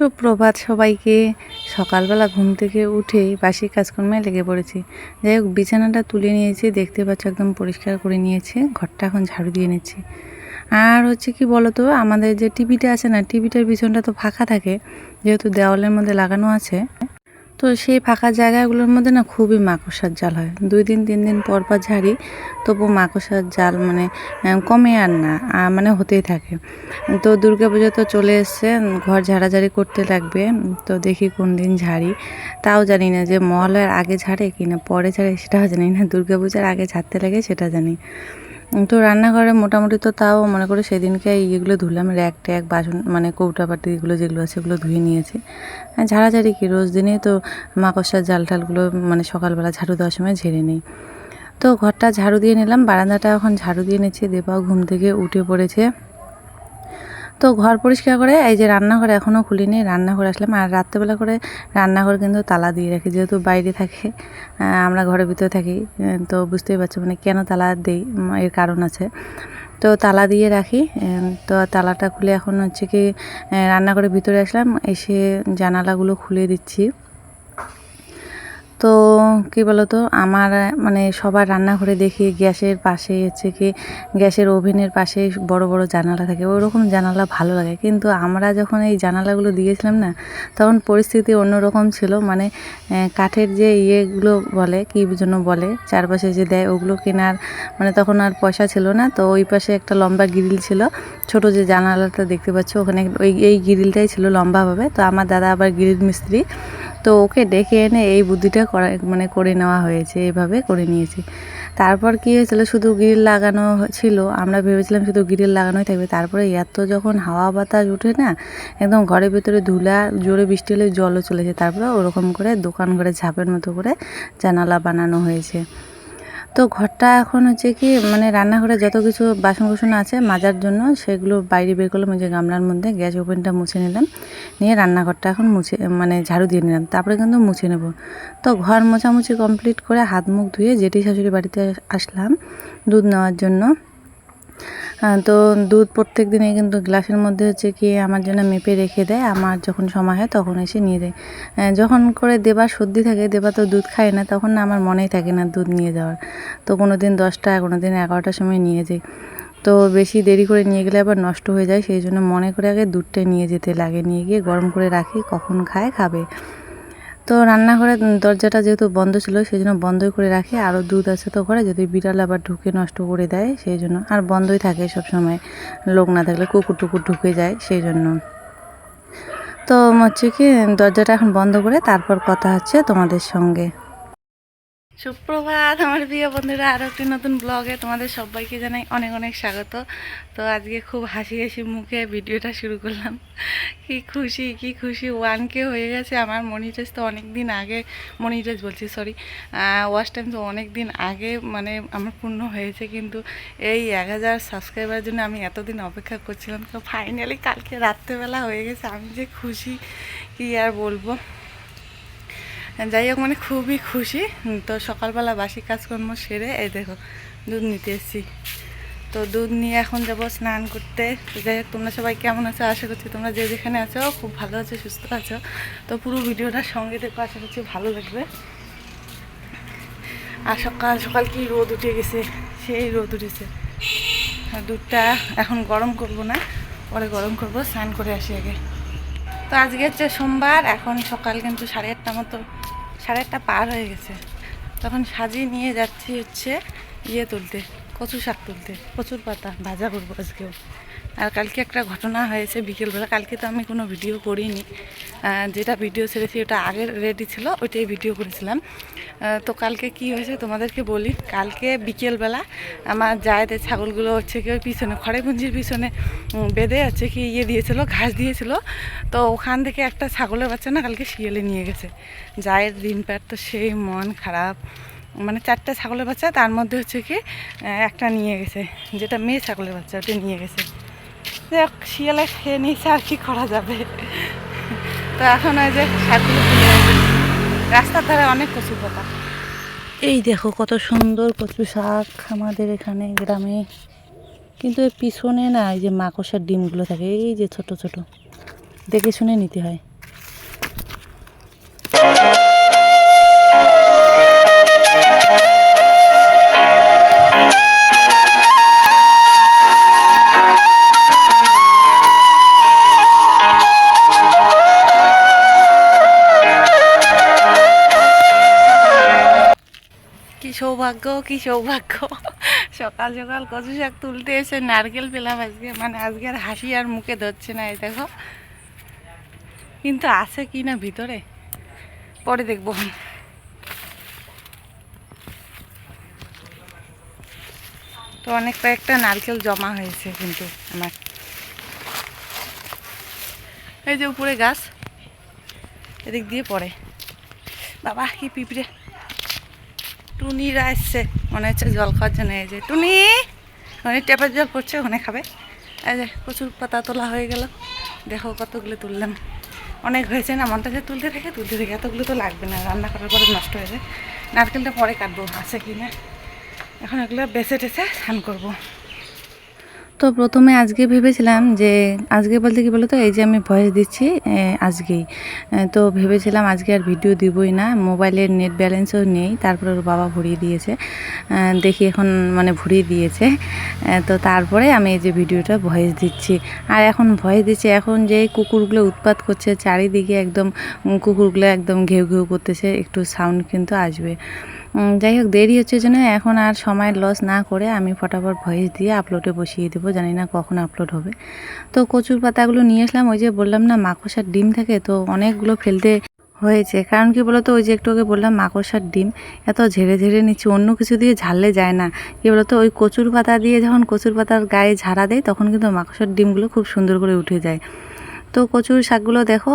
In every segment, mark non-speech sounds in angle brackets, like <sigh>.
সুপ্রভাত সবাইকে। সকালবেলা ঘুম থেকে উঠে বাসি কাজকর্মে লেগে পড়েছি। যাই হোক, বিছানাটা তুলে নিয়েছি, দেখতে পাচ্ছ একদম পরিষ্কার করে নিয়েছে। ঘরটা এখন ঝাড়ু দিয়ে নিচ্ছি। আর হচ্ছে কি বলতো, আমাদের যে টিভিটা আছে না, টিভিটার পিছনটা তো ফাঁকা থাকে। যেহেতু দেওয়ালের মধ্যে লাগানো আছে। তো সেই ফাঁকা জায়গাগুলোর মধ্যে না খুবই মাকড়সার জাল হয়। দুই দিন, তিন দিন পর পর ঝাড়ি, তবু মাকড়সার জাল মানে কমে আর না মানে হতেই থাকে। তো দুর্গা পুজো তো চলে এসছে, ঘর ঝাড়াঝাড়ি করতে লাগবে, তো দেখি কোন দিন ঝাড়ি। তাও জানি না যে মহালয়ার আগে ঝাড়ে কি না পরে ঝাড়ে, সেটাও জানি না। দুর্গা পূজার আগে ঝাড়তে লাগে, সেটা জানি। তো রান্নাঘরে মোটামুটি তো তাও মনে করে সেদিনকে ইয়েগুলো ধুলাম, র্যাক ট্যাক, বাসন মানে কৌটা পাটি এগুলো যেগুলো আছে সেগুলো ধুয়ে নিয়েছি। হ্যাঁ ঝাড়াঝাড়ি কি, রোজ দিনে তো মাকড়সার জাল টালগুলো মানে সকালবেলা ঝাড়ু দেওয়ার সময় ঝেড়ে নিই। তো ঘরটা ঝাড়ু দিয়ে নিলাম, বারান্দাটা এখন ঝাড়ু দিয়ে নিচ্ছি, দেবাও ঘুম থেকে উঠে পড়েছে। তো ঘর পরিষ্কার করে এই যে রান্নাঘর এখনও খুলিনি, রান্নাঘর আসলাম। আর রাত্রেবেলা করে রান্নাঘর কিন্তু তালা দিয়ে রাখি, যেহেতু বাইরে থাকে আমরা ঘরের ভিতরে থাকি তো বুঝতেই পারছ মানে কেন তালা দেই এর কারণ আছে। তো তালা দিয়ে রাখি তো তালাটা খুলে এখন হচ্ছে কি রান্নাঘরের ভিতরে আসলাম, এসে জানালাগুলো খুলে দিচ্ছি। তো কি বলতো? আমার মানে সবার রান্নাঘরে দেখি গ্যাসের পাশে হচ্ছে কি গ্যাসের ওভেনের পাশে বড় বড় জানালা থাকে। ওরকম জানালা ভালো লাগে। কিন্তু আমরা যখন এই জানালাগুলো দিয়েছিলাম না, তখন পরিস্থিতি অন্যরকম ছিল। মানে কাঠের যে ইয়েগুলো বলে, কী জন্য বলে, চারপাশে যে দেয়, ওগুলো কেনার মানে তখন আর পয়সা ছিল না। তো ওই পাশে একটা লম্বা গ্রিল ছিল। ছোট যে জানালাটা দেখতে পাচ্ছ, ওখানে ওই, এই গ্রিলটাই ছিল লম্বাভাবে। তো আমার দাদা আবার গ্রিল মিস্ত্রি। তো ওকে ডেকে এনে এই বুদ্ধিটা করা মানে করে নেওয়া হয়েছে, এভাবে করে নিয়েছি। তারপর কী হয়েছিল, শুধু গ্রিল লাগানো ছিল, আমরা ভেবেছিলাম শুধু গ্রিল লাগানোই থাকবে। তারপরে এত যখন হাওয়া বাতাস উঠে না, একদম ঘরের ভেতরে ধুলা, জোরে বৃষ্টি হলে জলও চলেছে তারপরে ওরকম করে দোকান ঘরে ঝাপের মতো করে জানালা বানানো হয়েছে। তো ঘরটা এখন হচ্ছে কি মানে রান্নাঘরে যত কিছু বাসন কুসন আছে মাজার জন্য, সেগুলো বাইরে বের করলাম যে গামলার মধ্যে গ্যাস ওভেনটা মুছে নিলাম। নিয়ে রান্নাঘরটা এখন মুছে মানে ঝাড়ু দিয়ে নিলাম, তারপরে কিন্তু মুছে নেব। তো ঘর মোছামুছি কমপ্লিট করে হাত মুখ ধুয়ে জেঠি শাশুড়ি বাড়িতে আসলাম দুধ নেওয়ার জন্য। তো দুধ প্রত্যেক দিনে কিন্তু গ্লাসের মধ্যে হচ্ছে কি আমার জন্য মেপে রেখে দেয়। আমার যখন সময় হয় তখন এসে নিয়ে দেয়। যখন করে দেবার সর্দি থাকে, দেবা তো দুধ খায় না, তখন না আমার মনেই থাকে না দুধ নিয়ে যাওয়ার। তো কোনো দিন দশটা কোনো দিন এগারোটার সময় নিয়ে যাই। তো বেশি দেরি করে নিয়ে গেলে আবার নষ্ট হয়ে যায়, সেই জন্য মনে করে আগে দুধটা নিয়ে যেতে লাগে। নিয়ে গিয়ে গরম করে রাখি, কখন খায়, খাবে। তো রান্নাঘরের দরজাটা যেহেতু বন্ধ ছিল সেই জন্য বন্ধই করে রাখে। আরও দুধ আছে তো ঘরে, যদি বিড়াল আবার ঢুকে নষ্ট করে দেয় সেই জন্য আর বন্ধই থাকে সব সময় লোক না থাকলে কুকুর টুকুর ঢুকে যায় সেই জন্য তো হচ্ছে কি, দরজাটা এখন বন্ধ করে, তারপর কথা হচ্ছে তোমাদের সঙ্গে। সুপ্রভাত, আমার প্রিয় বন্ধুরা আরও একটি নতুন ব্লগে তোমাদের সবাইকে জানাই অনেক অনেক স্বাগত। তো আজকে খুব হাসি হাসি মুখে ভিডিওটা শুরু করলাম। কি খুশি কি খুশি ওয়ান কে হয়ে গেছে। আমার মনিটাইজ তো অনেক দিন আগে মনিটাইজ বলছি সরি ওয়াচ টাইম তো অনেক দিন আগে মানে আমার পূর্ণ হয়েছে, কিন্তু এই এক হাজার সাবস্ক্রাইবারের জন্য আমি এতদিন অপেক্ষা করছিলাম। তো ফাইনালি কালকে রাত্রেবেলা হয়ে গেছে। আমি যে খুশি, কি আর বলব? যাই হোক মানে খুবই খুশি। তো সকালবেলা বাসি কাজকর্ম সেরে এই দেখো, দুধ নিতে এসেছি। তো দুধ নিয়ে এখন যাব স্নান করতে। যাই হোক, তোমরা সবাই কেমন আছো? আশা করছি তোমরা যে যেখানে আছো, খুব ভালো আছো, সুস্থ আছো। তো পুরো ভিডিওটার সঙ্গে দেখো, আশা করছি ভালো লাগবে। আর সকাল সকাল কি রোদ উঠে গেছে? সেই রোদ উঠেছে। দুধটা এখন গরম করব না, পরে গরম করব, স্নান করে আসি আগে। তো আজকে হচ্ছে সোমবার, এখন সকাল কিন্তু সাড়ে আটটা মতো, সাড়ে আটটা পার হয়ে গেছে। তখন সাজিয়ে নিয়ে যাচ্ছি হচ্ছে ইয়ে তুলতে, কচু শাক তুলতে, কচুর পাতা, ভাজা করব আজকেও। আর কালকে একটা ঘটনা হয়েছে বিকেলবেলা। কালকে তো আমি কোনো ভিডিও করিনি। যেটা ভিডিও ছেড়েছি ওটা আগের রেডি ছিল, ওইটাই ভিডিও করেছিলাম। তো কালকে কি হয়েছে তোমাদেরকে বলি? কালকে বিকেলবেলা আমার জায়েদের ছাগলগুলো হচ্ছে কি পিছনে খড়েপুঞ্জির পিছনে বেঁধে আছে কি ইয়ে দিয়েছিল, ঘাস দিয়েছিল। তো ওখান থেকে একটা ছাগলের বাচ্চা না কালকে শিয়ালে নিয়ে গেছে। জায়ের দিন প্যাট তো সেই মন খারাপ। মানে চারটে ছাগলের বাচ্চা, তার মধ্যে হচ্ছে কি একটা নিয়ে গেছে, যেটা মেয়ে ছাগলের বাচ্চা, ওটা নিয়ে গেছে। দেখ শিয়ালে খেয়ে নিয়েছে আর কি করা যাবে? তো এখন ওই যে রাস্তার ধারে অনেক কচু পাতা। এই দেখো কত সুন্দর কচু শাক আমাদের এখানে গ্রামে। কিন্তু এর পিছনে না এই যে মাকড়সার ডিমগুলো থাকে এই যে ছোট ছোট। দেখে শুনে নিতে হয়। সৌভাগ্য, কি সৌভাগ্য? সকাল সকাল কচু শাক তুলতে এসে নারকেল পেলাম আজকে। মানে আজকে আর হাসি আর মুখে ধরছে না, এই দেখো। কিন্তু আছে কি না ভিতরে? পরে দেখব। তো অনেক কয়েকটা নারকেল জমা হয়েছে কিন্তু আমার। এই যে উপরে গাছ, এদিক দিয়ে পড়ে। বাবা, কি পিঁপড়ে। টুনিরা এসছে। মনে হচ্ছে জল খাওয়ার জন্য এই যে, টুনি! অনেক ট্যাপের জল পড়ছে, ওখানে খাবে। এই যে, প্রচুর পাতা তোলা হয়ে গেল। দেখো কতগুলো তুললাম। অনেক হয়েছে না, মনটা যে তুলতে থাকে তুলতে থাকে। এতগুলো তো লাগবে না, রান্না করার পরে নষ্ট হয়ে যায়। নারকেলটা পরে কাটবো, আছে কি না? এখন এগুলো বেছে টেছে স্নান করব। তো প্রথমে আজকে ভেবেছিলাম যে, আজকে বলতে কি বলতো? এই যে আমি ভয়েস দিচ্ছি আজকেই। তো ভেবেছিলাম আজকে আর ভিডিও দিবই না। মোবাইলের নেট ব্যালেন্সও নেই, তারপরে ওর বাবা ভরিয়ে দিয়েছে। দেখি এখন মানে ভরিয়ে দিয়েছে। তো তারপরে আমি এই যে ভিডিওটা ভয়েস দিচ্ছি। আর এখন ভয়েস দিচ্ছি, এখন যে কুকুরগুলো উৎপাত করছে, চারিদিকে একদম কুকুরগুলো একদম ঘেউ ঘেউ করতেছে, একটু সাউন্ড কিন্তু আসবে। যাই হোক, দেরি হচ্ছে জন্য এখন আর সময় লস না করে আমি ফটাফট ভয়েস দিয়ে আপলোডে বসিয়ে দেবো। জানি না কখন আপলোড হবে। তো কচুর পাতাগুলো নিয়ে আসলাম। ওই যে বললাম না, মাকড়সার ডিম থাকে, তো অনেকগুলো ফেলতে হয়েছে। কারণ কি বলতো, ওই যে একটু আগে বললাম মাকড়সার ডিম এত ঝেড়ে ঝেড়ে নিচ্ছে, অন্য কিছু দিয়ে ঝাড়লে যায় না। কি বলতো, ওই কচুর পাতা দিয়ে যখন কচুর পাতার গায়ে ঝাড়া দেয়, তখন কিন্তু মাকড়সার ডিমগুলো খুব সুন্দর করে উঠে যায়। তো কচুর শাকগুলো দেখো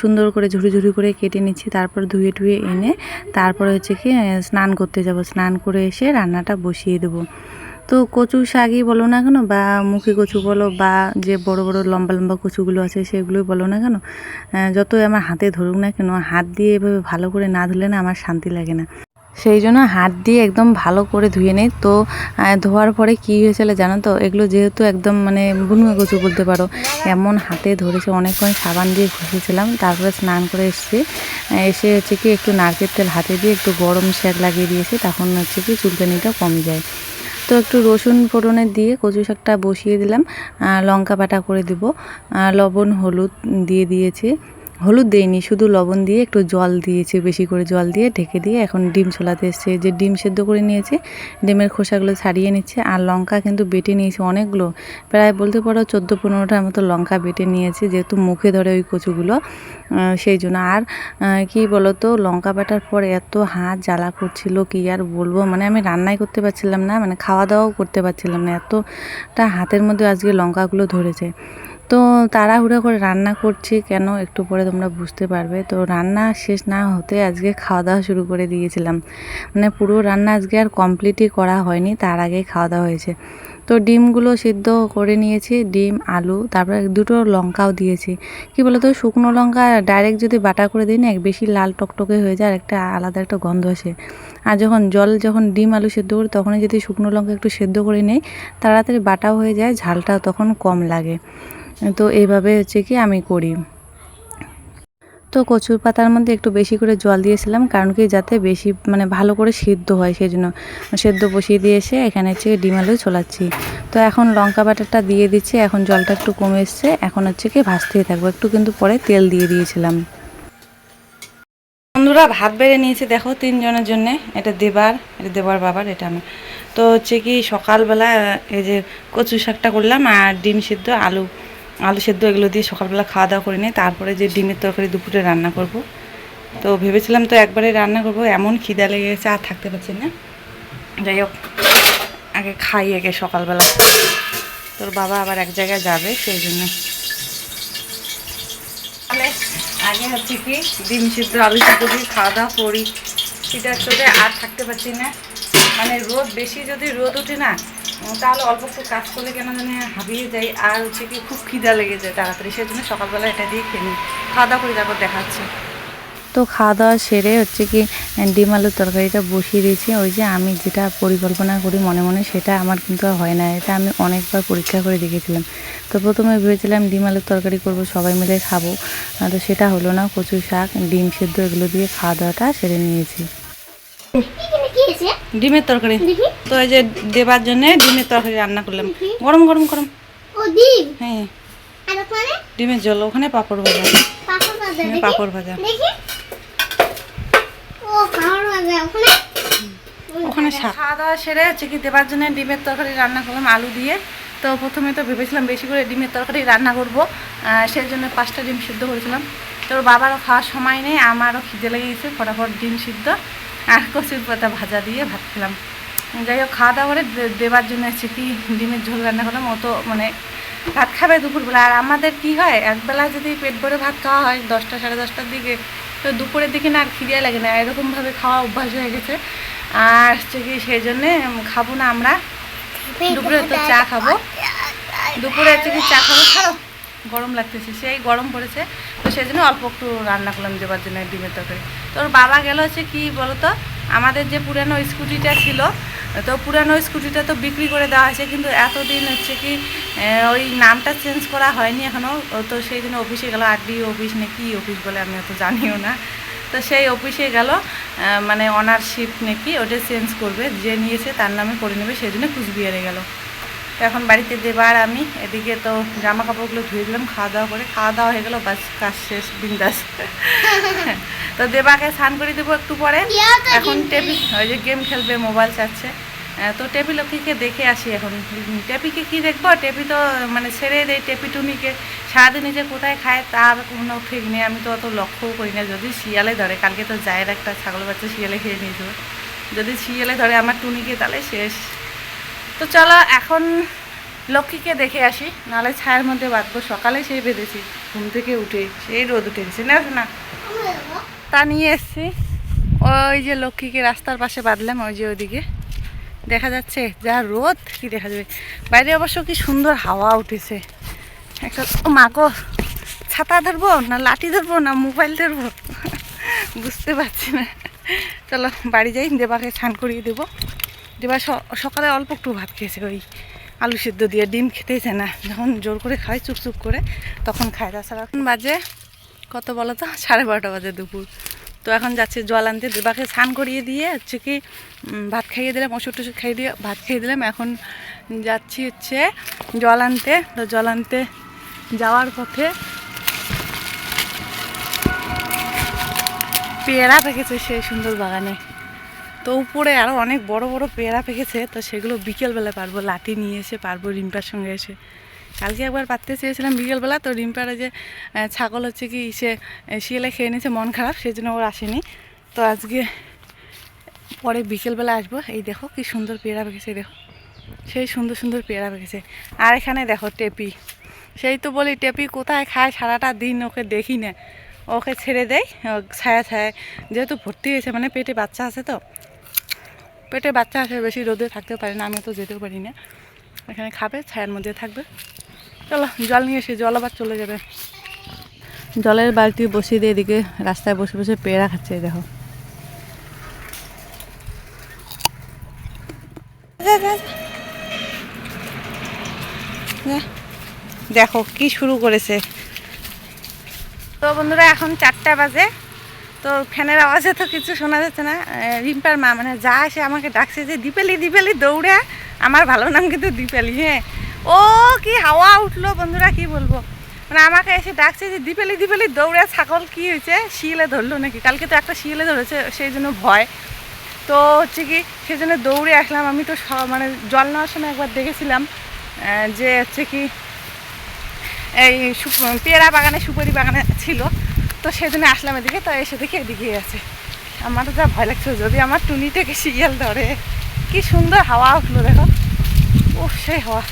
সুন্দর করে ঝুড়ি ঝুড়ি করে কেটে নিচ্ছি, তারপর ধুয়ে টুয়ে এনে তারপরে হচ্ছে কি স্নান করতে যাব। স্নান করে এসে রান্নাটা বসিয়ে দেবো। তো কচু শাকই বলো না কেন, বা মুখি কচু বলো, বা যে বড় বড় লম্বা লম্বা কচুগুলো আছে সেগুলোই বলো না কেন যতই আমার হাতে ধরুক না কেন, হাত দিয়ে এভাবে ভালো করে না ধুলে না আমার শান্তি লাগে না। সেই জন্য হাত দিয়ে একদম ভালো করে ধুয়ে নেই। তো ধোয়ার পরে কী হয়েছিল জানো তো? এগুলো যেহেতু একদম মানে বুনুয়া কচু বলতে পারো। এমন হাতে ধরেছে, অনেকক্ষণ সাবান দিয়ে ঘষেছিলাম, তারপরে স্নান করে এসেছি। এসে হচ্ছে কি একটু নারকেল তেল হাতে দিয়ে একটু গরম শ্যাক লাগিয়ে দিয়েছি, তখন হচ্ছে কি চুলকানিটা কমে যায়। তো একটু রসুন ফোড়নে দিয়ে কচু শাকটা বসিয়ে দিলাম লঙ্কা বাটা করে দিব লবণ, হলুদ দিয়ে দিয়েছি। হলুদ দেইনি, শুধু লবণ দিয়ে একটু জল দিয়েছি, বেশি করে জল দিয়ে ঢেকে দিয়ে এখন ডিম ছোলাতে এসছে। যে ডিম সেদ্ধ করে নিয়েছে, ডিমের খোসাগুলো ছাড়িয়ে নিচ্ছে আর লঙ্কা কিন্তু বেটে নিয়েছে অনেকগুলো। প্রায় বলতে পারো চোদ্দ পনেরোটার মতো লঙ্কা বেটে নিয়েছে, যেহেতু মুখে ধরে ওই কচুগুলো সেই জন্য। আর কি বলতো, লঙ্কা বাটার পর এত হাত জ্বালা করছিল কি আর বলব মানে আমি রান্নাই করতে পারছিলাম না মানে খাওয়া দাওয়াও করতে পারছিলাম না, এতটা হাতের মধ্যে আজকে লঙ্কাগুলো ধরেছে। তো তাড়াহুড়ো করে রান্না করছি, কেন একটু পরে তোমরা বুঝতে পারবে। তো রান্না শেষ না হতে আজকে খাওয়া দাওয়া শুরু করে দিয়েছিলাম। মানে পুরো রান্না আজকে আর কমপ্লিটই করা হয়নি, তার আগেই খাওয়া দাওয়া হয়েছে। তো ডিমগুলো সিদ্ধ করে নিয়েছি, ডিম, আলু, তারপরে দুটো লঙ্কাও দিয়েছি। কি বলতো, শুকনো লঙ্কা ডাইরেক্ট যদি বাটা করে দিই না, এক বেশি লাল টকটকে হয়ে যায়, আর একটা আলাদা একটা গন্ধ আসে। আর যখন জল, যখন ডিম, আলু সেদ্ধ করি, তখনই যদি শুকনো লঙ্কা একটু সেদ্ধ করে নেই, তাড়াতাড়ি বাটাও হয়ে যায়, ঝালটাও তখন কম লাগে। তো এইভাবে হচ্ছে কি আমি করি। তো কচুর পাতার মধ্যে একটু বেশি করে জল দিয়েছিলাম, কারণ কি যাতে বেশি মানে ভালো করে সিদ্ধ হয় সেই জন্য সেদ্ধ বসিয়ে দিয়ে এসে এখানে হচ্ছে ডিম আলু ছোলাচ্ছি তো এখন লঙ্কা বাটারটা দিয়ে দিচ্ছি, এখন জলটা একটু কমে এসছে, এখন হচ্ছে কি ভাজতেই থাকব। একটু কিন্তু পরে তেল দিয়ে দিয়েছিলাম। বন্ধুরা, ভাত বেড়ে নিয়েছি, দেখো তিনজনের জন্য। এটা দেবার এটা দেবার বাবার, এটা আমি তো হচ্ছে কি সকালবেলা, এই যে কচু শাকটা করলাম আর ডিম সিদ্ধ আলু। আলু সেদ্ধ এগুলো দিয়ে সকালবেলা খাওয়া দাওয়া করে নিই তারপরে যে ডিমের তরকারি দুপুরে রান্না করব। তো ভেবেছিলাম তো একবারে রান্না করব, এমন খিদা লেগে গেছে আর থাকতে পারছি না। যাই হোক, আগে খাই আগে সকালবেলা। তোর বাবা আবার এক জায়গায় যাবে, সেই জন্য। আগে হচ্ছে কি, ডিম সিদ্ধ, আলু সিদ্ধ দিয়ে খাওয়া দাওয়া করি। শীতের চোটে আর থাকতে পারছি না। মানে রোদ, বেশি যদি রোদ ওঠে না তাহলে অল্প একটু কাজ করলে কেন জানি হাবিয়ে যাই। আর হচ্ছে কি খুব খিদা লেগে যায় তাড়াতাড়ি সেই জন্য সকালবেলা এটা দিয়ে খেয়ে নিই। খাওয়া দাওয়া করে তারপর দেখাচ্ছে। তো খাওয়া দাওয়া সেরে হচ্ছে কি, ডিম আলুর তরকারিটা বসিয়ে দিয়েছি। ওই যে আমি যেটা পরিকল্পনা করি মনে মনে সেটা আমার কিন্তু আর হয় না। এটা আমি অনেকবার পরীক্ষা করে দেখেছিলাম। তো প্রথমে ভেবেছিলাম ডিম আলুর তরকারি করব, সবাই মিলে খাব। তো সেটা হলো না কচু শাক, ডিম সেদ্ধ এগুলো দিয়ে খাওয়া দাওয়াটা সেরে নিয়েছি। ডিমের তরকারি। তো এই যে দেবার জন্য ডিমের তরকারি রান্না করলাম। গরম গরম গরম। হ্যাঁ। ডিমের জল ওখানে পাঁপড় ভাজা। পাপড় ভাজা ওখানে ওখানে? খাওয়া দাওয়া সেরে হচ্ছে কি দেবার জন্য ডিমের তরকারি রান্না করলাম আলু দিয়ে। তো প্রথমে তো ভেবেছিলাম বেশি করে ডিমের তরকারি রান্না করব। সেই জন্য পাঁচটা ডিম সিদ্ধ করেছিলাম। তো ওর বাবারও খাওয়ার সময় নেই আমারও খিদে লেগে গেছে ফটাফট ডিম সিদ্ধ। আর কচুর পাতা ভাজা দিয়ে ভাত খেলাম। যাই হোক খাওয়া দাওয়া করে দেবার জন্য কি ডিমের ঝোল রান্না করলাম ও তো মানে ভাত খাবে দুপুরবেলা। আর আমাদের কি হয় একবেলা যদি পেট ভরে ভাত খাওয়া হয় দশটা সাড়ে দশটার দিকে তো দুপুরের দিকে না আর খিদে লাগে না এরকমভাবে খাওয়া অভ্যাস হয়ে গেছে। আর হচ্ছে কি সেই জন্যে খাব না আমরা। দুপুরে তো চা খাব। দুপুরে হচ্ছে কি চা খাব ছাড়ো গরম লাগতেছে, সেই গরম পড়েছে। তো সেই জন্য অল্প একটু রান্না করলাম দেবার জন্য ডিমের তরকারি। তো ওর বাবা গেল হচ্ছে কি বলতো? আমাদের যে পুরানো স্কুটিটা ছিল, তো পুরানো স্কুটিটা তো বিক্রি করে দেওয়া হয়েছে, কিন্তু এতদিন হচ্ছে কি ওই নামটা চেঞ্জ করা হয়নি এখনও তো সেই জন্য অফিসে গেল আরডি অফিস না কি অফিস বলে আমি অত জানিও না। তো সেই অফিসে গেল মানে অনারশিপ নাকি ওটা চেঞ্জ করবে, যে নিয়েছে তার নামে করে নেবে, সেই জন্য কুচবিহারে গেল। এখন বাড়িতে দেবার আমি। এদিকে তো জামা কাপড়গুলো ধুয়ে দিলাম খাওয়া দাওয়া করে। খাওয়া দাওয়া হয়ে গেল বাস কাজ শেষ বিন্দাস। তো দেবাকে স্নান করে দেবো একটু পরে। এখন টেপি ওই যে গেম খেলবে মোবাইল চাচ্ছে। তো টেপি লক্ষ্মীকে দেখে আসি এখন। টেপিকে কি দেখব? টেপি তো মানে ছেড়ে দেয় টেপি টুনিকে। সারাদিন যে কোথায় খায় তার কোনো ঠিক নেই। আমি তো অত লক্ষ্যও করি না। যদি শিয়ালে ধরে কালকে তো জায়ের একটা ছাগল বাচ্চা শিয়ালে খেয়ে নিয়েছিল যদি শিয়ালে ধরে আমার টুনিকে তাহলে শেষ। তো চলো এখন লক্ষ্মীকে দেখে আসি, নাহলে ছায়ের মধ্যে বাঁধবো। সকালে সেই বেঁধেছি, ঘুম থেকে উঠে সেই রোদ উঠেছে, না না তা নিয়ে এসছি। ওই যে লক্ষ্মীকে রাস্তার পাশে বাঁধলাম, ওই যে ওইদিকে। দেখা যাচ্ছে, যা রোদ, কি দেখা যাবে? বাইরে অবশ্য কি সুন্দর হাওয়া উঠেছে। একটা, ও মাগো ছাতা ধরবো না লাঠি ধরবো না মোবাইল ধরবো? বুঝতে পারছি না। চলো বাড়ি যাই, দেবাকে স্নান করিয়ে দেবো। দেবা সকালে অল্প একটু ভাত খেয়েছে ওই আলু সিদ্ধ দিয়ে, ডিম খেতেইছে না। যখন জোর করে খায় চুপচুপ করে, তখন খায়। তাছাড়া এখন বাজে কত বলো তো? <laughs> সাড়ে বারোটা বাজে দুপুর। তো এখন যাচ্ছে জল আনতে। দেবাকে স্নান করিয়ে দিয়ে হচ্ছে কি ভাত খাইয়ে দিলাম, ওষুধ টষুধ খাইয়ে দিয়ে ভাত খেয়ে দিলাম। এখন যাচ্ছি হচ্ছে জল আনতে। তো জল আনতে যাওয়ার পথে পেয়ারা পেকেছে সেই সুন্দর বাগানে। তো উপরে আরও অনেক বড় বড় পেয়ারা পেকেছে, তো সেগুলো বিকেলবেলা পারব। লাঠি নিয়ে এসে পারব রিম্পার সঙ্গে এসে। কালকে একবার পাততে চেয়েছিলাম বিকেলবেলা, তো রিম্পার যে ছাগল হচ্ছে কি, সে শিয়ালে খেয়ে নিয়েছে, মন খারাপ সেই জন্য ওর আসেনি। তো আজকে পরে বিকেলবেলা আসব। এই দেখো কি সুন্দর পেয়ারা পেকেছে, দেখো। সেই সুন্দর সুন্দর পেয়ারা পেকেছে। আর এখানে দেখো টেপি। সেই তো বলি, টেপি কোথায় খায় সারাটা দিন, ওকে দেখি না। ওকে ছেড়ে দেয় ছায়া ছায়া যেহেতু ভর্তি হয়েছে মানে পেটে বাচ্চা আছে তো পেটে বাচ্চা আছে, বেশি রোদে থাকতে পারে না আমি তো যেতেও পারি না। এখানে খাবে, ছায়ার মধ্যে থাকবে। চলো, জল নিয়ে এসে, জল আবার চলে যাবে। জলের বালতি বসিয়ে দিয়ে এদিকে রাস্তায় বসে বসে পেয়ারা খাচ্ছে, দেখো। দেখো, কি শুরু করেছে। তো বন্ধুরা, এখন চারটা বাজে। তো ফ্যানের আওয়াজে তো কিছু শোনা যাচ্ছে না। রিম্পার মা মানে যা এসে আমাকে ডাকছে যে, দীপালি দীপালি, দৌড়ে আমার ভালো নাম কিন্তু দীপালি হ্যাঁ। ও কি হাওয়া উঠল বন্ধুরা, কি বলব? মানে আমাকে এসে ডাকছে যে, দীপালি দীপালি, দৌড়ে ছাগল কি হয়েছে? শিলে ধরলো নাকি? কালকে তো একটা শিলে ধরেছে, সেই জন্য ভয়। তো হচ্ছে কি সেই জন্য দৌড়ে আসলাম। আমি তো মানে জল নেওয়ার সময় একবার দেখেছিলাম যে হচ্ছে কি, এই পেয়ারা বাগানে, সুপারি বাগানে ছিল। তো সেদিনে আসলাম এদিকে, তো এসে দেখি এদিকেই আছে। আমার তো যা ভয় লাগছে, যদি আমার টুনি থেকে শিয়াল ধরে। কি সুন্দর হাওয়া উঠল, দেখো। ও সেই হাওয়া।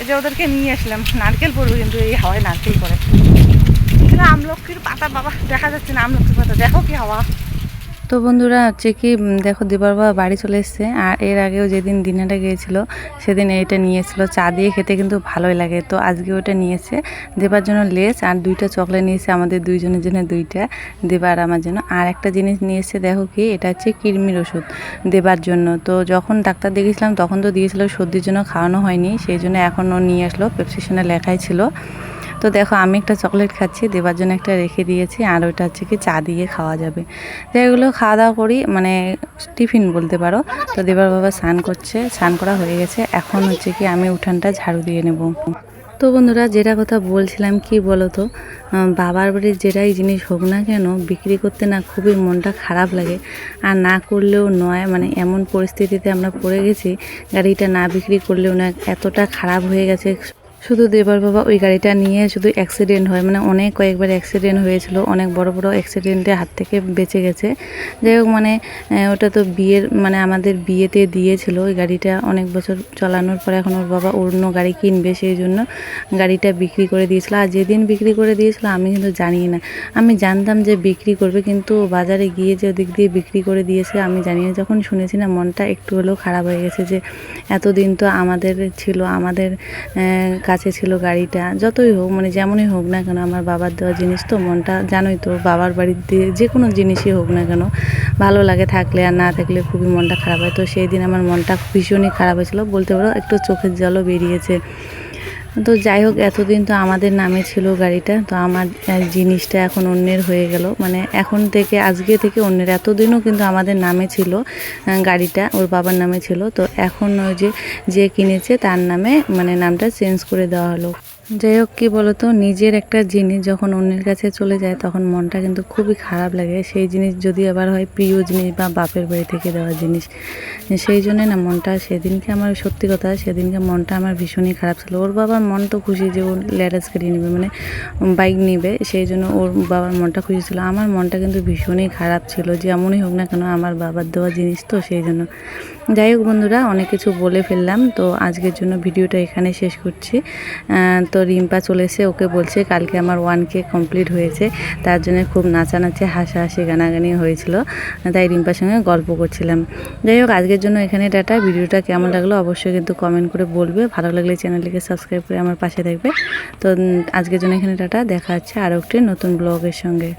এই যে ওদেরকে নিয়ে আসলাম, নারকেল পড়বে কিন্তু এই হাওয়ায় নারকেল পড়ে। এখানে আমলক্ষীর পাতা, বাবা, দেখা যাচ্ছে না আমলক্ষীর পাতা। দেখো কি হাওয়া। তো বন্ধুরা হচ্ছে কি দেখো দিবার বাবা বাড়ি চলে এসছে। আর এর আগেও যেদিন দিনাটা গিয়েছিল, সেদিন এইটা নিয়েছিল চা দিয়ে খেতে কিন্তু ভালোই লাগে। তো আজকে ওটা নিয়েছে দেবার জন্য লেস আর দুইটা চকলেট নিয়েছে আমাদের দুইজনের জন্য দুইটা। দেবার আমার জন্য। আর একটা জিনিস নিয়েছে দেখো কি, এটা হচ্ছে কৃমির ওষুধ দেবার জন্য। তো যখন ডাক্তার দেখেছিলাম তখন তো দিয়েছিল সর্দির জন্য খাওয়ানো হয়নি। সেই জন্য এখন ও নিয়ে আসলো, প্রেসক্রিপশনে লেখাই ছিল। তো দেখো, আমি একটা চকলেট খাচ্ছি, দেবার জন্য একটা রেখে দিয়েছি, আর ওইটা হচ্ছে কি চা দিয়ে খাওয়া যাবে। তো এগুলো খাওয়া দাওয়া করি মানে টিফিন বলতে পারো। তো দেবার বাবা স্নান করছে, স্নান করা হয়ে গেছে। এখন হচ্ছে কি আমি উঠানটা ঝাড়ু দিয়ে নেব। তো বন্ধুরা, যেটা কথা বলছিলাম, কি বলো তো বাবার বাড়ির যেটাই জিনিস হোক না কেন, বিক্রি করতে না খুবই মনটা খারাপ লাগে। আর না করলেও নয় মানে এমন পরিস্থিতিতে আমরা পড়ে গেছি, গাড়িটা না বিক্রি করলেও না এতটা খারাপ হয়ে গেছে শুধু দেবার বাবা ওই গাড়িটা নিয়ে শুধু অ্যাক্সিডেন্ট হয়। মানে অনেক কয়েকবার অ্যাক্সিডেন্ট হয়েছিল, অনেক বড় বড় অ্যাক্সিডেন্টের হাত থেকে বেঁচে গেছে। যাই হোক মানে ওটা তো বিয়ের মানে আমাদের বিয়েতে দিয়েছিল। ওই গাড়িটা অনেক বছর চালানোর পরে এখন ওর বাবা অন্য গাড়ি কিনবে, সেই জন্য গাড়িটা বিক্রি করে দিয়েছিল। আর যেদিন বিক্রি করে দিয়েছিল, আমি কিন্তু জানি না। আমি জানতাম যে বিক্রি করবে, কিন্তু বাজারে গিয়ে যে ওদিক দিয়ে বিক্রি করে দিয়েছে, আমি জানি না। যখন শুনেছি না, মনটা একটু হলেও খারাপ হয়ে গেছে যে, এতদিন তো আমাদের ছিল, আমাদের কাছে ছিল গাড়িটা, যতই হোক মানে যেমনই হোক না কেন আমার বাবার দেওয়া জিনিস তো মনটা, জানোই তো বাবার বাড়িতে যে কোনো জিনিসই হোক না কেন ভালো লাগে থাকলে আর না থাকলে খুবই মনটা খারাপ হয়। তো সেই দিন আমার মনটা ভীষণই খারাপ হয়েছিল। বলতে পারো একটু চোখের জলও বেরিয়েছে। তো যাই হোক, এতদিন তো আমাদের নামে ছিল গাড়িটা, তো আমার জিনিসটা এখন অন্যের হয়ে গেল। মানে এখন থেকে, আজকে থেকে অন্যের, এতদিনও কিন্তু আমাদের নামে ছিল গাড়িটা, ওর বাবার নামে ছিল। তো এখন ওই যে যে কিনেছে, তার নামে মানে নামটা চেঞ্জ করে দেওয়া হলো। যাই হোক, কী বলতো, নিজের একটা জিনিস যখন অন্যের কাছে চলে যায়, তখন মনটা কিন্তু খুবই খারাপ লাগে। সেই জিনিস যদি আবার হয়, প্রিয় জিনিস বা বাপের বাড়ি থেকে দেওয়া জিনিস, সেই জন্যে না মনটা সেদিনকে আমার, সত্যি কথা, সেদিনকে মনটা আমার ভীষণই খারাপ ছিল। ওর বাবার মন তো খুশি যে ওর ল্যারেজ গাড়ি নেবে মানে বাইক নেবে, সেই জন্য ওর বাবার মনটা খুশি ছিল। আমার মনটা কিন্তু ভীষণই খারাপ ছিল যেমনই হোক না কেন, আমার বাবার দেওয়া জিনিস তো, সেই জন্য। যাই হোক বন্ধুরা, অনেক কিছু বলে ফেললাম, তো আজকের জন্য ভিডিওটা এখানে শেষ করছি। তো রিম্পা চলে এসে ওকে বলছে, কালকে আমার ওয়ান কে কমপ্লিট হয়েছে। তার জন্য খুব নাচানাচি, হাসাহাসি, গানাগানি হয়েছিল। তাই রিম্পার সঙ্গে গল্প করছিলাম। যাই হোক, আজকের জন্য এখানে ডাটা ভিডিওটা কেমন লাগল অবশ্যই কিন্তু কমেন্ট করে বলবে। ভালো লাগলে চ্যানেলটিকে সাবস্ক্রাইব করে আমার পাশে থাকবে। তো আজকের জন্য এখানে ডাটা দেখা যাচ্ছে আরও একটি নতুন ব্লগের সঙ্গে।